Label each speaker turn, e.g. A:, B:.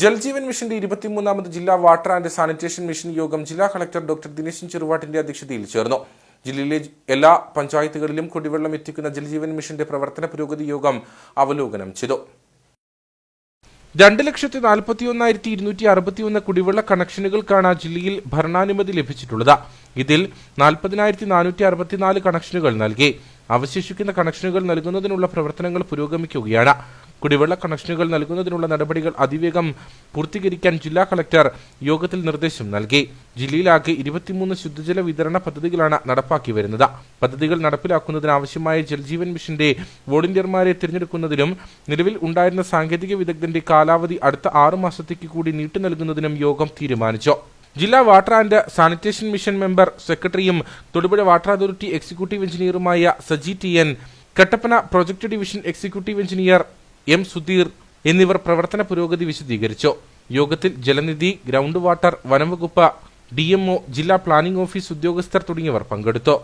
A: ജൽജീവൻ മിഷന്റെ ഇരുപത്തിമൂന്നാമത് ജില്ലാ water and sanitation mission യോഗം ജില്ലാ കളക്ടർ ഡോക്ടർ ദിനേശൻ ചെറുവാട്ടിന്റെ അധ്യക്ഷതയിൽ ചേർന്നു. ജില്ലയിലെ എല്ലാ പഞ്ചായത്തുകളിലും കുടിവെള്ളം എത്തിക്കുന്ന ജൽജീവൻ മിഷന്റെ പ്രവർത്തന പുരോഗതി യോഗം അവലോകനം ചെയ്തു. രണ്ട് ലക്ഷത്തി നാൽപ്പത്തി ഒന്നായിരത്തി ഇരുന്നൂറ്റി അറുപത്തിയൊന്ന് കുടിവെള്ള കണക്ഷനുകൾക്കാണ് ജില്ലയിൽ ഭരണാനുമതി ലഭിച്ചിട്ടുള്ളത്. ഇതിൽ നാൽപ്പതിനായിരത്തി നാനൂറ്റി അറുപത്തിനാല് കണക്ഷനുകൾ നൽകി. അവശേഷിക്കുന്ന കണക്ഷനുകൾ നൽകുന്നതിനുള്ള പ്രവർത്തനങ്ങൾ പുരോഗമിക്കുകയാണ്. കുടിവെള്ള കണക്ഷനുകൾ നൽകുന്നതിനുള്ള നടപടികൾ അതിവേഗം പൂർത്തീകരിക്കാൻ ജില്ലാ കളക്ടർ യോഗത്തിൽ നിർദ്ദേശം നൽകി. ജില്ലയിലാകെ ഇരുപത്തിമൂന്ന് ശുദ്ധജല വിതരണ പദ്ധതികളാണ് നടപ്പാക്കി വരുന്നത്. പദ്ധതികൾ നടപ്പിലാക്കുന്നതിന് ആവശ്യമായ ജൽജീവൻ മിഷന്റെ വോളണ്ടിയർമാരെ തിരഞ്ഞെടുക്കുന്നതിനും നിലവിൽ ഉണ്ടായിരുന്ന സാങ്കേതിക വിദഗ്ധന്റെ കാലാവധി അടുത്ത ആറു മാസത്തേക്ക് കൂടി നീട്ടി നൽകുന്നതിനും യോഗം തീരുമാനിച്ചു. ജില്ലാ water and sanitation mission member സെക്രട്ടറിയും Thodupuzha water authority executive എഞ്ചിനീയറുമായ Saji T N Kattappana project division executive engineer M Sudheer എന്നിവർ പ്രവർത്തന പുരോഗതി വിശദീകരിച്ചു. യോഗത്തിൽ ജലനിധി ഗ്രൗണ്ട് വാട്ടർ വനംവകുപ്പ് ഡിഎംഒ ജില്ലാ പ്ലാനിംഗ് ഓഫീസ് ഉദ്യോഗസ്ഥർ തുടങ്ങിയവർ പങ്കെടുത്തു.